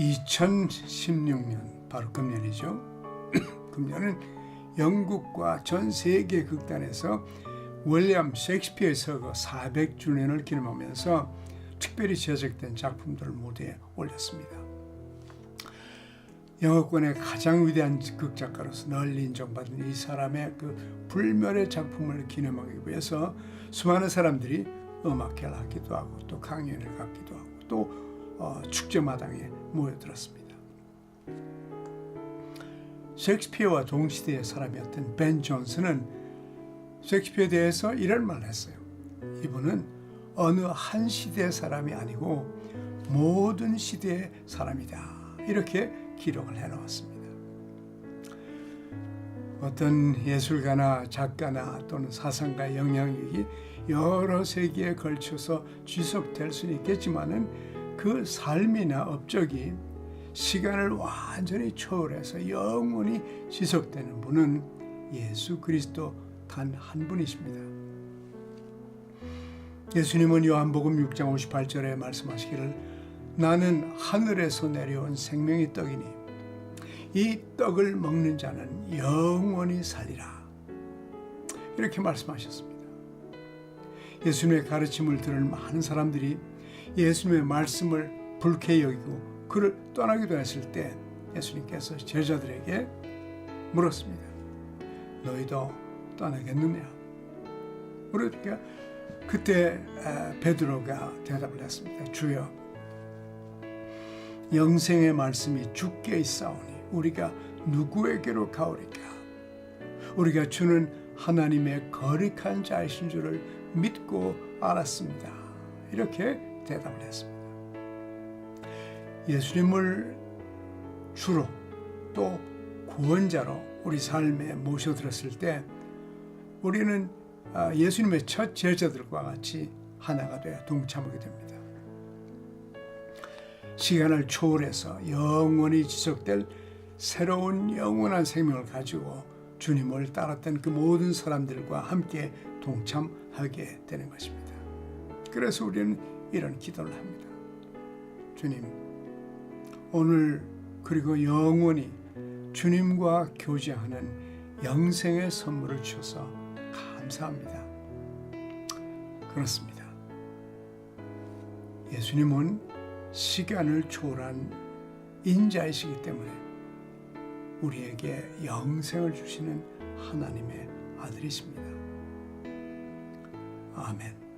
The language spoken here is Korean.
2016년 바로 금년이죠. 금년은 영국과 전 세계 극단에서 윌리엄 셰익스피어의 서거 400주년을 기념하면서 특별히 제작된 작품들을 무대에 올렸습니다. 영어권의 가장 위대한 극작가로서 널리 인정받은 이 사람의 그 불멸의 작품을 기념하기 위해서 수많은 사람들이 음악회를 하기도 하고 또 강연을 갖기도 하고 또 어, 축제 마당에 모여들었습니다. 셰익스피어와 동시대의 사람이었던 벤 존슨은 셰익스피어에 대해서 이런 말을 했어요. 이분은 어느 한 시대의 사람이 아니고 모든 시대의 사람이다. 이렇게 기록을 해놓았습니다. 어떤 예술가나 작가나 또는 사상가의 영향력이 여러 세기에 걸쳐서 지속될 수는 있겠지만은 그 삶이나 업적이 시간을 완전히 초월해서 영원히 지속되는 분은 예수 그리스도 단 한 분이십니다. 예수님은 요한복음 6장 58절에 말씀하시기를 나는 하늘에서 내려온 생명의 떡이니 이 떡을 먹는 자는 영원히 살리라. 이렇게 말씀하셨습니다. 예수님의 가르침을 들은 많은 사람들이 예수님의 말씀을 불쾌히 여기고 그를 떠나기도 했을 때 예수님께서 제자들에게 물었습니다. 너희도 떠나겠느냐? 그러니까 그때 베드로가 대답을 했습니다. 주여 영생의 말씀이 주께 있사오니 우리가 누구에게로 가오리까? 우리가 주는 하나님의 거룩한 자이신 줄을 믿고 알았습니다. 이렇게 대답을 했습니다. 예수님을 주로 또 구원자로 우리 삶에 모셔들었을 때 우리는 예수님의 첫 제자들과 같이 하나가 되어 동참하게 됩니다. 시간을 초월해서 영원히 지속될 새로운 영원한 생명을 가지고 주님을 따랐던 그 모든 사람들과 함께 동참하게 되는 것입니다. 그래서 우리는 이런 기도를 합니다. 주님, 오늘 그리고 영원히 주님과 교제하는 영생의 선물을 주셔서 감사합니다. 그렇습니다. 예수님은 시간을 초월한 인자이시기 때문에 우리에게 영생을 주시는 하나님의 아들이십니다. 아멘.